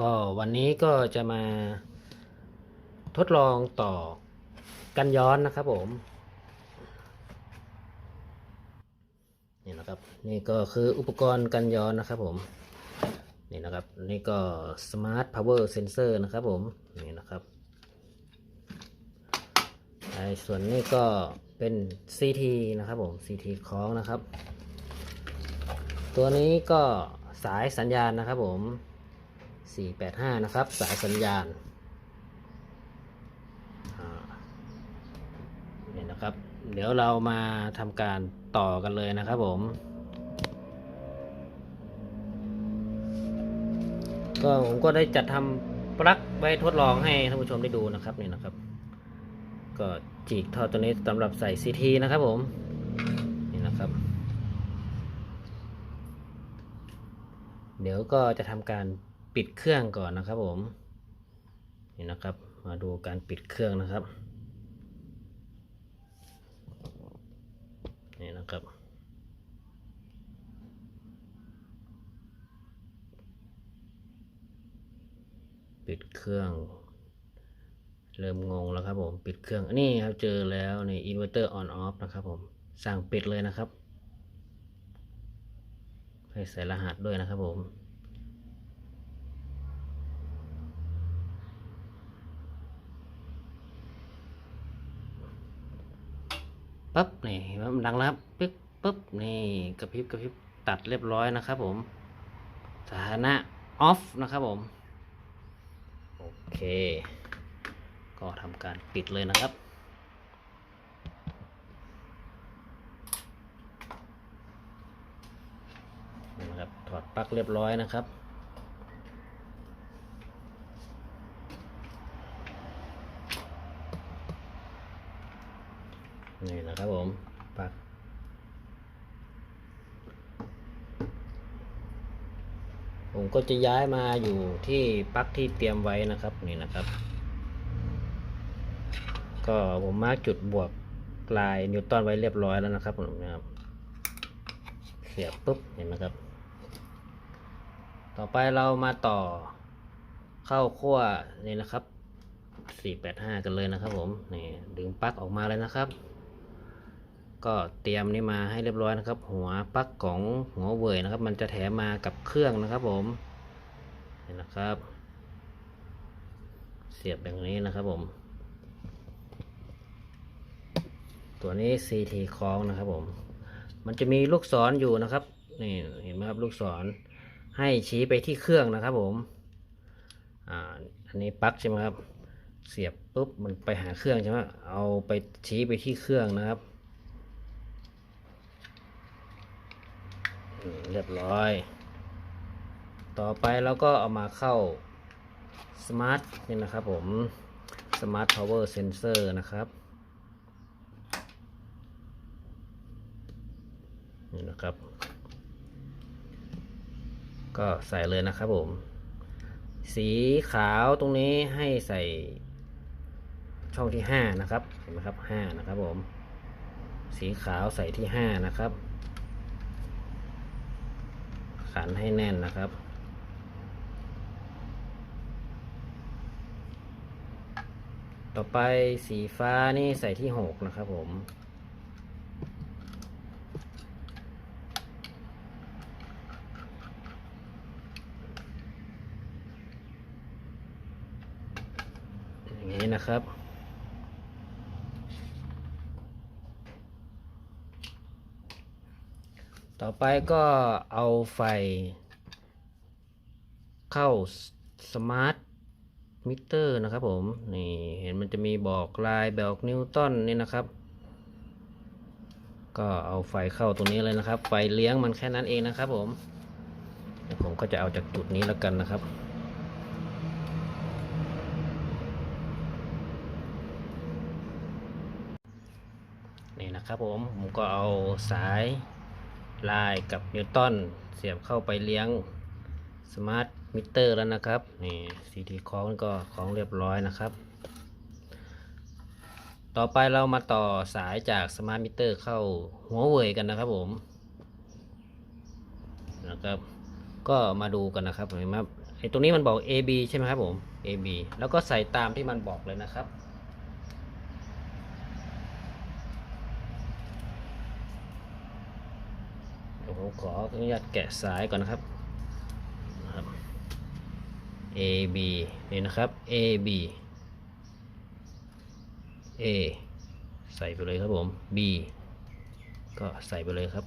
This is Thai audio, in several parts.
ก็วันนี้ก็จะมาทดลองต่อกันย้อนนะครับผมนี่นะครับนี่ก็คืออุปกรณ์กันย้อนนะครับผมนี่นะครับนี่ก็ Smart Power Sensor นะครับผมนี่นะครับไอ้ส่วนนี้ก็เป็น CT นะครับผม CT คล้องนะครับ ตัวนี้ก็สายสัญญาณนะครับผม 485 นะครับ สายสัญญาณอ่านี่ยนะครับ เดี๋ยวเรามาทำการต่อกันเลยนะครับผม ก็ผมก็ได้จัดทำปลั๊กไว้ทดลองให้ท่านผู้ชมได้ดูนะครับนี่นะครับ ก็จีกท่อตัวนี้สำหรับใส่ CT นะครับผม นี่นะครับเดี๋ยวก็จะทำการ ปิดเครื่องก่อนนะครับผมนี่นะครับ มาดูการปิดเครื่องนะครับนี่นะครับ ปิดเครื่อง เริ่มงงแล้วครับผมปิดเครื่องนี่ครับเจอแล้วในอินเวอร์เตอร์ออนออฟนะครับผมสั่งปิดเลยนะครับให้ใส่รหัสด้วยนะครับผม ปั๊บนี่มันดังแล้วครับปึ๊บปึ๊บนี่กระพริบกระพริบตัดเรียบร้อยนะครับผมสถานะออฟนะครับผมโอเค ก็ทำการปิดเลยนะครับนะครับถอดปลั๊กเรียบร้อยนะครับ นี่นะ ครับผมปักผมก็จะย้ายมาอยู่ที่ปลั๊กที่เตรียมไว้นะครับนี่นะครับ ก็ผมมาร์กจุดบวกลายนิวตันไว้เรียบร้อยแล้วนะครับผมนะครับ เสียบปุ๊บเห็นไหมครับ ต่อไปเรามาต่อเข้าขั้วนี่นะครับ 485 กันเลยนะครับผม นี่ดึงปลั๊กออกมาเลยนะครับ ก็เตรียมนี่มาให้เรียบร้อยนะครับ หัวปลั๊กของหัวเว่ยนะครับ มันจะแถมมากับเครื่องนะครับผมนี่นะครับ เสียบอย่างนี้นะครับผม ตัวนี้ CT คล้องนะครับผม มันจะมีลูกศรอยู่นะครับนี่เห็นไหมครับลูกศรให้ชี้ไปที่เครื่องนะครับผมอ่าอันนี้ปลั๊กใช่ไหมครับ เสียบปุ๊บมันไปหาเครื่องใช่ไหมเอาไปชี้ไปที่เครื่องนะครับอืม เรียบร้อย ต่อไปเราก็เอามาเข้าสมาร์ทนี่นะครับผม Smart Power Sensor นะครับนี่นะครับ ก็ใส่เลยนะครับผม สีขาวตรงนี้ให้ใส่ช่องที่ห้านะครับ เห็นไหมครับห้านะครับผม สีขาวใส่ที่ห้านะครับ ขันให้แน่นนะครับ ต่อไปสีฟ้านี่ใส่ที่หกนะครับผมอย่างนี้นะครับ ต่อไปก็เอาไฟ เข้าสมาร์ทมิเตอร์นะครับผมนี่เห็นมันจะมีบอกลายบอกนิวตันนี่นะครับ ก็เอาไฟเข้าตรงนี้เลยนะครับ ไฟเลี้ยงมันแค่นั้นเองนะครับผมผมก็จะเอาจากจุดนี้แล้วกันนะครับนี่นะครับผมผมก็เอาสาย ลายกับนิวตันเสียบเข้าไปเลี้ยงสมาร์ทมิเตอร์แล้วนะครับนี่สีทีคล้องก็ของเรียบร้อยนะครับ ต่อไปเรามาต่อสายจากสมาร์ทมิเตอร์เข้าหัวเว่ยกันนะครับผมนะครับก็มาดูกันนะครับเห็นไหมไอ้ตรงนี้มันบอก AB ใช่ไหมครับผม AB แล้วก็ใส่ตามที่มันบอกเลยนะครับ ผมขออนุญาตแกะสายก่อนนะครับ AB นี่นะครับ AB A ใส่ไปเลยครับผม B ก็ใส่ไปเลยครับ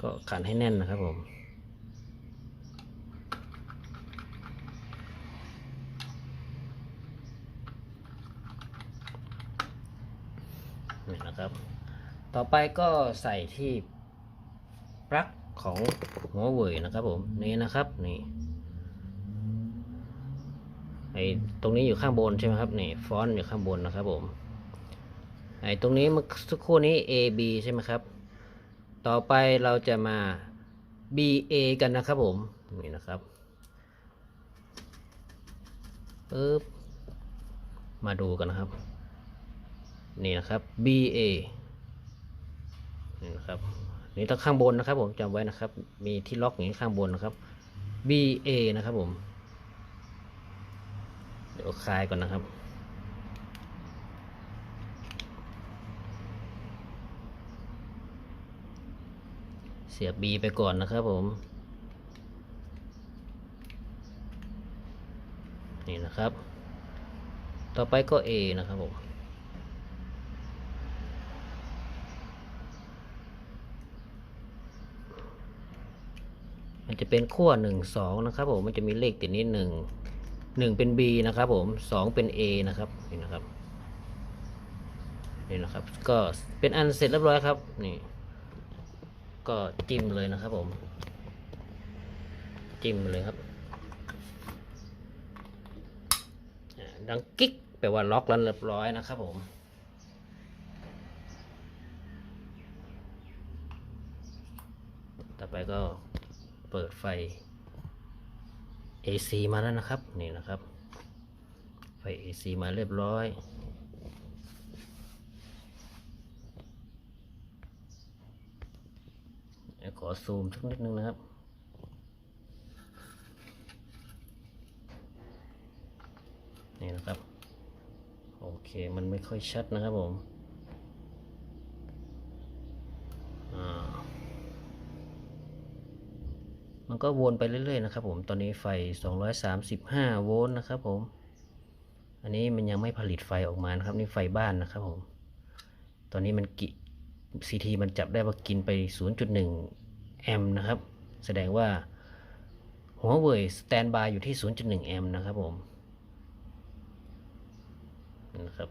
ก็ขันให้แน่นนะครับผมนี่นะครับ ต่อไปก็ใส่ที่ ปลั๊กของหัวเว่ยนะครับผมนี่นะครับนี่ไอตรงนี้อยู่ข้างบนใช่ไหมครับนี่ฟอนต์อยู่ข้างบนนะครับผมไอตรงนี้เมื่อสักครู่นี้ AB ใช่ไหมครับ ต่อไปเราจะมา BA กันนะครับผมนี่นะครับปึ๊บมาดูกันนะครับ นี่นะครับ BA นี่นะครับ นี่ต้องข้างบนนะครับ ผมจำไว้นะครับ มีที่ล็อกอย่างข้างบนนะครับ BA นะครับผม เดี๋ยวคลายก่อนนะครับ เสียบ B ไปก่อนนะครับผม นี่นะครับ ต่อไปก็ A นะครับผม จะเป็นขั้ว1 2นะครับผมมันจะมีเลขติดนี้1 1 เป็น B นะครับผม 2 เป็น A นะครับนี่นะครับนี่นะครับ ก็เป็นอันเสร็จเรียบร้อยครับนี่ก็จิ้มเลยนะครับผม จิ้มเลยครับดังกิ๊กแปลว่าล็อกแล้วเรียบร้อยนะครับผมต่อไปก็ เปิดไฟ AC มาแล้วนะครับ นี่นะครับ ไฟ AC มาเรียบร้อยขอซูมสักนิดนึงนะครับนี่นะครับ โอเค มันไม่ค่อยชัดนะครับผม ก็วนไปเรื่อยๆนะครับผม ตอนนี้ไฟ 235 โวลต์นะครับผม อันนี้มันยังไม่ผลิตไฟออกมานะครับ นี่ไฟบ้านนะครับผม ตอนนี้มันกิซีทีมันจับได้ว่ากินไป 0.1 แอมป์นะครับ แสดงว่าหัวเว่ยสแตนบายอยู่ที่ 0.1 แอมป์นะครับผม นะครับ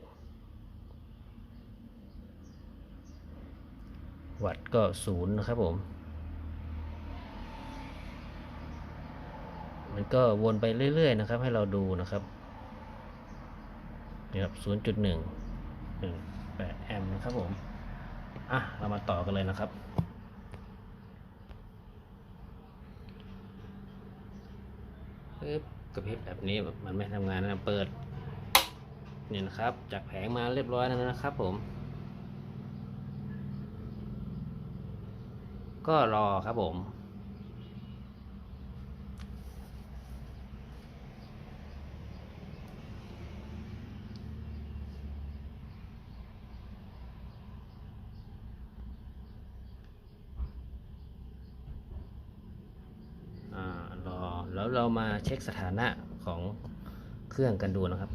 วัตต์ก็ 0 นะครับผม ก็วนไปเรื่อยๆนะครับ ให้เราดูนะครับนี่ครับศูนย์จุดหนึ่งแปดแอมนะครับผม อะ เรามาต่อกันเลยนะครับ ปึ๊บกระพริบแบบนี้มันไม่ทำงานนะเปิด เนี่ยนะครับ จากแผงมาเรียบร้อยแล้วนะครับผม ก็รอครับผม เรามาเช็คสถานะของเครื่องกันดูนะครับ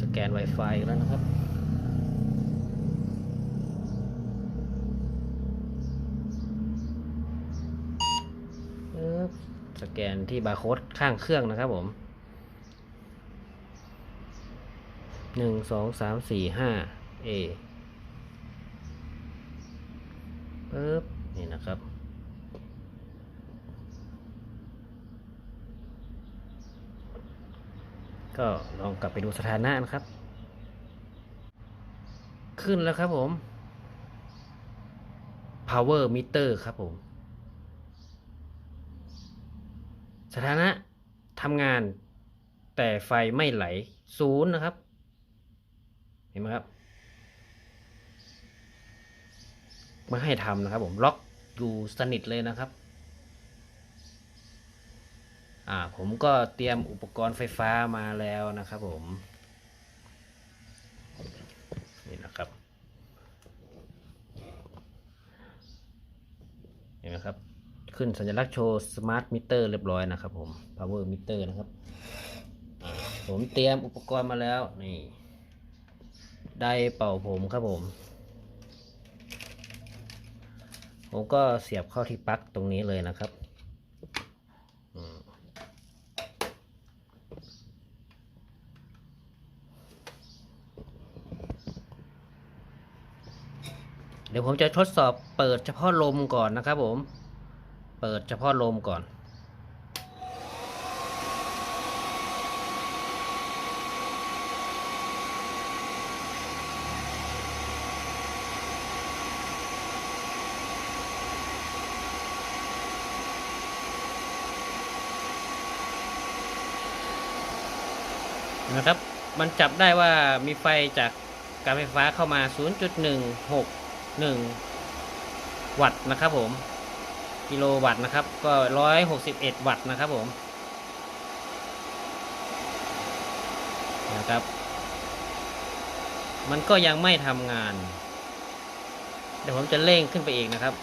สแกน Wi-Fi แล้วนะครับสแกนที่บาร์โค้ดข้างเครื่องนะครับผม หนึ่งสองสามสี่ห้าเอปึ๊บนี่นะครับ ก็ลองกลับไปดูสถานะนะครับ ขึ้นแล้วครับผม power meter ครับผม สถานะทำงานแต่ไฟไม่ไหลศูนย์นะครับ ห็นไหมครับไม่ให้ทำนะครับ ผมล็อกอยู่สนิทเลยนะครับ อ่าผมก็เตรียมอุปกรณ์ไฟฟ้ามาแล้วนะครับ ผมนี่นะครับเห็นไหมครับ ขึ้นสัญลักษณ์โชว์สมาร์ทมิเตอร์เรียบร้อยนะครับผม power meter นะครับ ผมเตรียมอุปกรณ์มาแล้วนี่ ไดร์เป่าผมครับผม ผมก็เสียบเข้าที่ปลั๊กตรงนี้เลยนะครับเดี๋ยวผมจะทดสอบเปิดเฉพาะลมก่อนนะครับผม เปิดเฉพาะลมก่อน นะครับ มันจับได้ว่ามีไฟจากการไฟฟ้าเข้ามา 0.161 วัตต์นะครับผมกิโลวัตต์นะครับ ก็ 161 วัตต์นะครับผมนะครับ มันก็ยังไม่ทำงาน เดี๋ยวผมจะเร่งขึ้นไปอีกนะครับ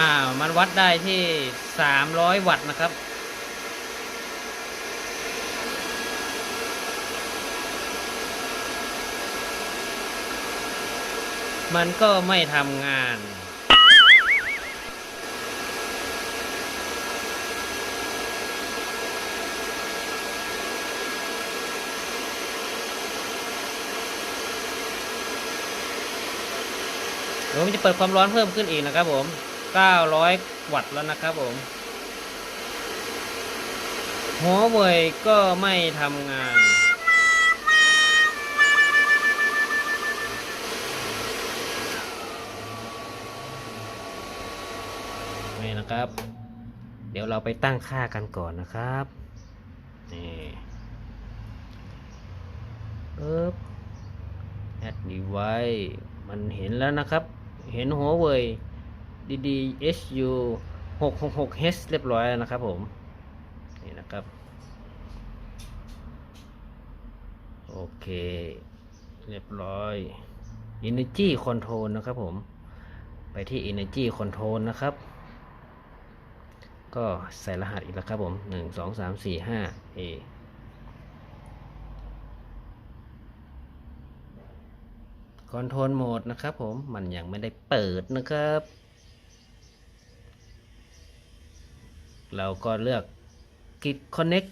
อ่า มันวัดได้ที่300วัตต์นะครับ มันก็ไม่ทำงาน เดี๋ยวผมจะเปิดความร้อนเพิ่มขึ้นอีกนะครับผม 900 วัตต์แล้วนะครับผมหัวเว่ยก็ไม่ทำงาน นี่นะครับ เดี๋ยวเราไปตั้งค่ากันก่อนนะครับ นี่ปึ๊บ add device มันเห็นแล้วนะครับ เห็นหัวเว่ย DDHU 666H เรียบร้อยแล้วนะครับผม นี่นะครับ โอเค เรียบร้อย Energy Control นะครับผม ไปที่ Energy Control นะครับ ก็ใส่รหัสอีกแล้วครับผมหนึ่งสองสามสี่ห้า A คอนโทรลโหมดนะครับผม มันยังไม่ได้เปิดนะครับ เราก็เลือก Git Connect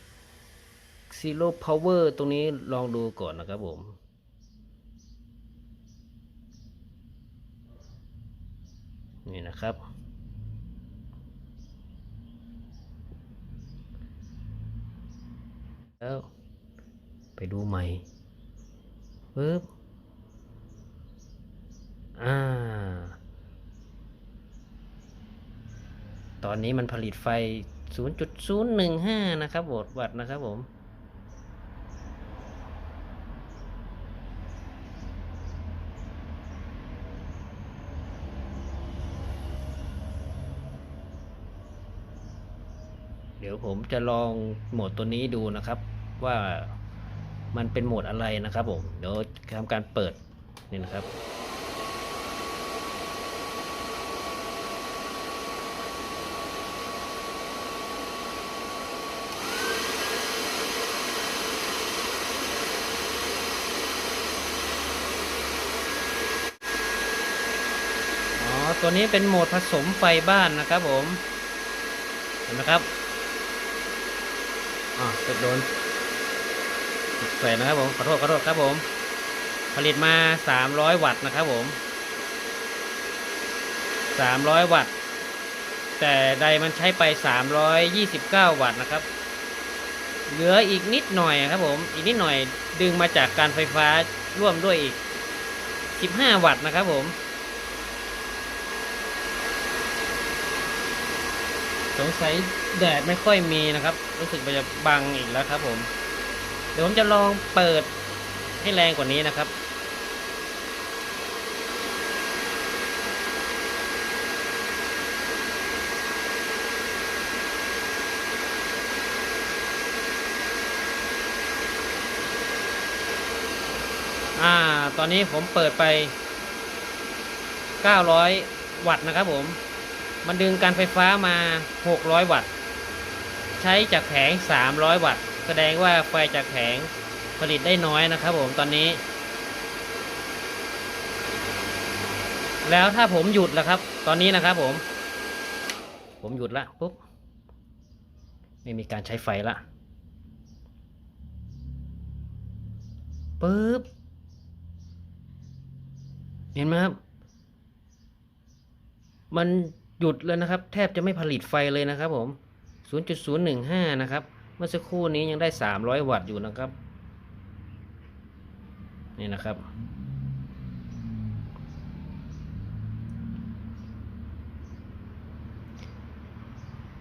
Zero Power ตรงนี้ลองดูก่อนนะครับผมนี่นะครับ แล้ว ไปดูใหม่ปึ๊บอ่า ตอนนี้มันผลิตไฟ 0.015 นะครับโวลต์วัตต์นะครับผม เดี๋ยวผมจะลองโหมดตัวนี้ดูนะครับว่ามันเป็นโหมดอะไรนะครับผม เดี๋ยวทำการเปิดนี่นะครับ อ๋อ ตัวนี้เป็นโหมดผสมไฟบ้านนะครับผม เห็นไหมครับอ่าติดโดนติดใส่นะครับผมขอโทษขอโทษครับผม ผลิตมา 300 วัตต์นะครับผม 300 วัตต์ แต่ใดมันใช้ไป 329 วัตต์นะครับ เหลืออีกนิดหน่อยครับผม อีกนิดหน่อยดึงมาจากการไฟฟ้าร่วมด้วยอีก 15 วัตต์นะครับผม สงสัยแดดไม่ค่อยมีนะครับ รู้สึกมันจะบังอีกแล้วครับ ผม เดี๋ยวผมจะลองเปิดให้แรงกว่านี้นะครับ อ่า ตอนนี้ผมเปิดไป 900 วัตต์นะครับผม มันดึงการไฟฟ้ามา 600 วัตต์ ใช้จากแผง 300 วัตต์ แสดงว่าไฟจากแผงผลิตได้น้อยนะครับผมตอนนี้ แล้วถ้าผมหยุดแล้วครับ ตอนนี้นะครับผม ผมหยุดละปุ๊บ ไม่มีการใช้ไฟละปุ๊บ เห็นไหมครับ มัน หยุดเลยนะครับ แทบจะไม่ผลิตไฟเลยนะครับผม 0.015 นะครับ เมื่อสักครู่นี้ยังได้ 300 วัตต์อยู่นะครับ นี่นะครับ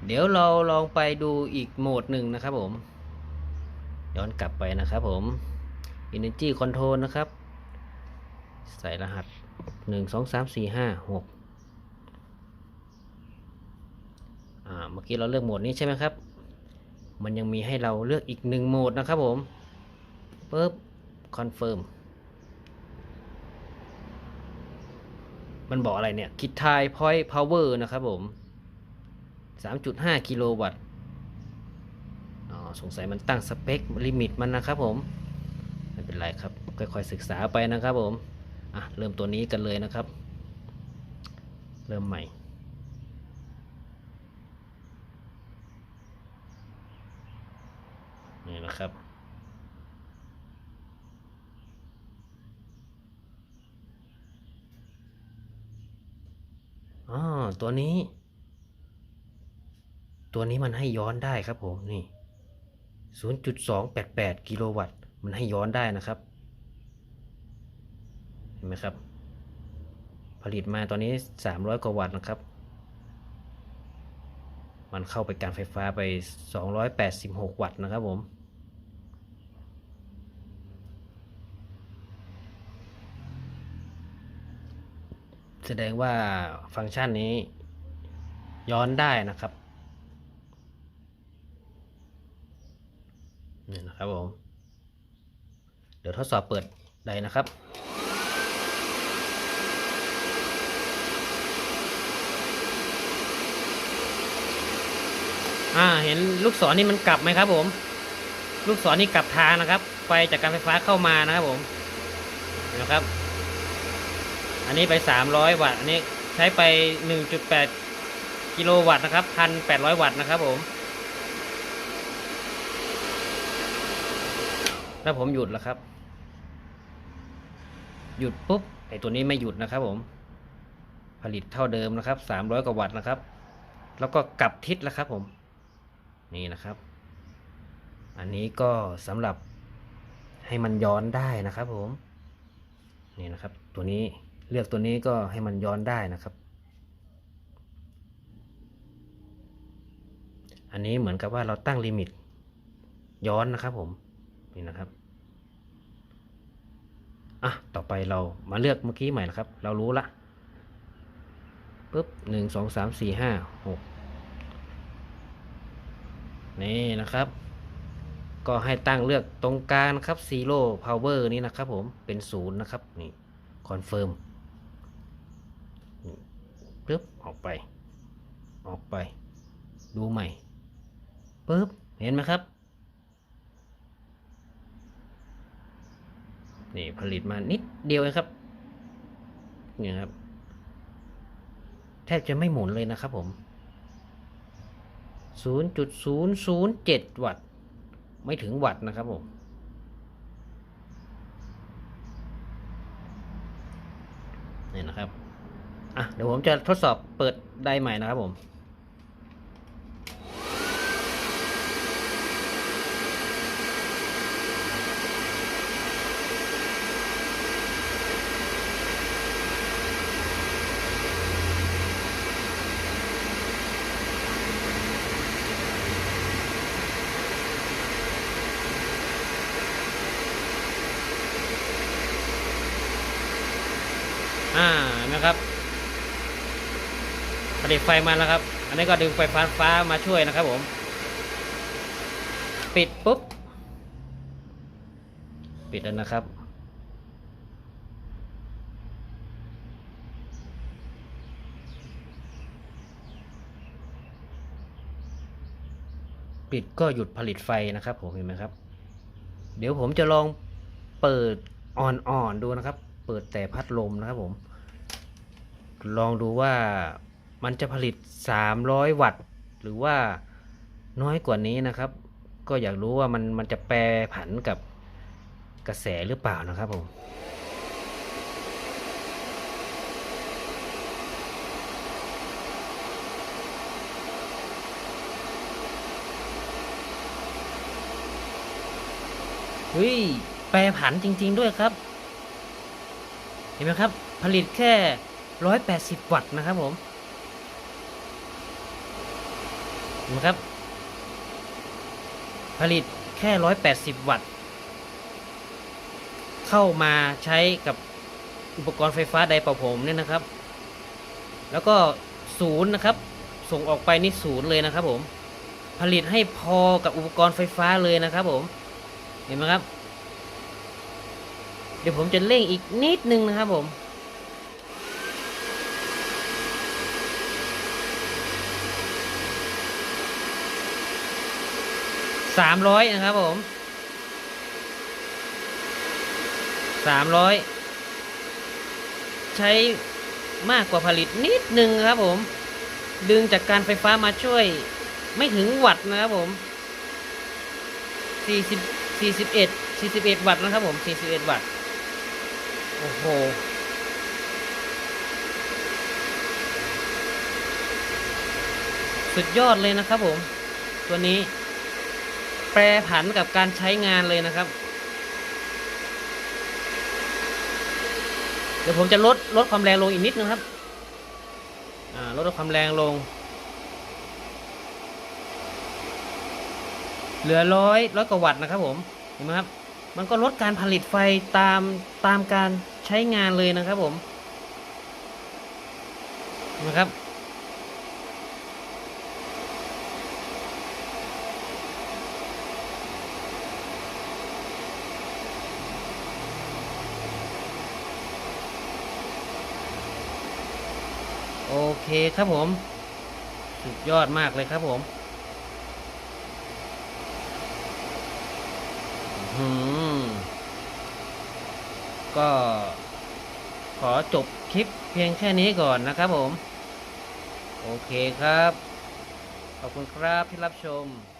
เดี๋ยวเราลองไปดูอีกโหมดหนึ่งนะครับผม ย้อนกลับไปนะครับผม Energy Control นะครับ ใส่รหัส 1 2 3 4 5 6 เมื่อกี้เราเลือกโหมดนี้ใช่ไหมครับ มันยังมีให้เราเลือกอีกหนึ่งโหมดนะครับผมปึ๊บ confirm มันบอกอะไรเนี่ยคิดทาย point power นะครับผม 3.5 กิโลวัตต์อ๋อสงสัยมันตั้งสเปคลิมิตมันนะครับผมไม่เป็นไรครับ ค่อยๆศึกษาไปนะครับผม อะ เริ่มตัวนี้กันเลยนะครับ เริ่มใหม่ นะครับ อ๋อ ตัวนี้ ตัวนี้มันให้ย้อนได้ครับผม นี่ 0.288 กิโลวัตต์ มันให้ย้อนได้นะครับ เห็นไหมครับ ผลิตมาตอนนี้ 300 กว่าวัตต์นะครับมันเข้าไปการไฟฟ้าไป 286 วัตต์นะครับผม แสดงว่าฟังก์ชันนี้ย้อนได้นะครับนี่นะครับผมเดี๋ยวทดสอบเปิดไดนะครับอ่าเห็นลูกศรนี่มันกลับไหมครับผม ลูกศรนี่กลับทางนะครับ ไฟจากการไฟฟ้าเข้ามานะครับผมนไหมครับ อันนี้ไป 300 วัตต์ อันนี้ใช้ไป 1.8 กิโลวัตต์นะครับ 1,800 วัตต์นะครับผม ถ้าผมหยุดแล้วครับ หยุดปุ๊บไอตัวนี้ไม่หยุดนะครับผม ผลิตเท่าเดิมนะครับ 300 กว่าวัตต์นะครับ แล้วก็กลับทิศแล้วครับผม นี่นะครับ อันนี้ก็สำหรับให้มันย้อนได้นะครับผม นี่นะครับ ตัวนี้ เลือกตัวนี้ก็ให้มันย้อนได้นะครับ อันนี้เหมือนกับว่าเราตั้งลิมิตย้อนนะครับผมนี่นะครับอะต่อไปเรามาเลือกเมื่อกี้ใหม่นะครับ เรารู้ละปุ๊บหนึ่งสองสามสี่ห้าหกนี่นะครับ ก็ให้ตั้งเลือกตรงกลางครับ zero power นี้นะครับผมเป็นศูนย์นะครับนี่คอนเฟิร์ม ปึ๊บออกไป ออกไป ดูใหม่ปึ๊บเห็นไหมครับนี่ผลิตมานิดเดียวเองครับนี่ครับ แทบจะไม่หมุนเลยนะครับผม 0.007 วัตต์ ไม่ถึงวัตต์นะครับผมนี่นะครับ อะเดี๋ยวผมจะทดสอบเปิดไดใหม่นะครับผม อ่านะครับ ผลิต ไฟมาแล้วครับ อันนี้ก็ดึงไฟฟ้าฟ้ามาช่วยนะครับผม ปิดปุ๊บ ปิดแล้วนะครับ ปิดก็หยุดผลิตไฟนะครับผมเห็นไหมครับ เดี๋ยวผมจะลองเปิดอ่อนๆดูนะครับ เปิดแต่พัดลมนะครับผม ลองดูว่า มันจะผลิต 300 วัตต์ หรือว่าน้อยกว่านี้นะครับ ก็อยากรู้ว่ามันมันจะแปรผันกับกระแสหรือเปล่านะครับผมเฮ้ย แปรผันจริง ๆ ด้วยครับ เห็นไหมครับ ผลิตแค่ 180 วัตต์นะครับผม เห็นไหมครับ ผลิตแค่ 180 วัตต์ เข้ามาใช้กับอุปกรณ์ไฟฟ้าใดเป่าผมเนี่ยนะครับ แล้วก็ศูนย์นะครับ ส่งออกไปนี่ศูนย์เลยนะครับผม ผลิตให้พอกับอุปกรณ์ไฟฟ้าเลยนะครับผม เห็นไหมครับ เดี๋ยวผมจะเร่งอีกนิดนึงนะครับผม สามร้อยนะครับผมสามร้อยใช้มากกว่าผลิตนิดนึงครับผม ดึงจากการไฟฟ้ามาช่วยไม่ถึงวัตต์นะครับผมสี่สิบสี่สิบเอ็ดสี่สิบเอ็ดวัตต์นะครับผมสี่สิบเอ็ดวัตต์ โอ้โห สุดยอดเลยนะครับผม ตัวนี้ ปรผันกับการใช้งานเลยนะครับ เดี๋ยวผมจะลดลดความแรงลงอีกนิดนึงครับลดความแรงลง เหลือร้อยร้อยกว่าวัตต์นะครับผม เห็นไหมครับ มันก็ลดการผลิตไฟตามตามการใช้งานเลยนะครับผมเห็นะครับ เคครับผม สุดยอดมากเลยครับผมหืมก็ขอจบคลิปเพียงแค่นี้ก่อนนะครับผม โอเคครับ ขอบคุณครับที่รับชม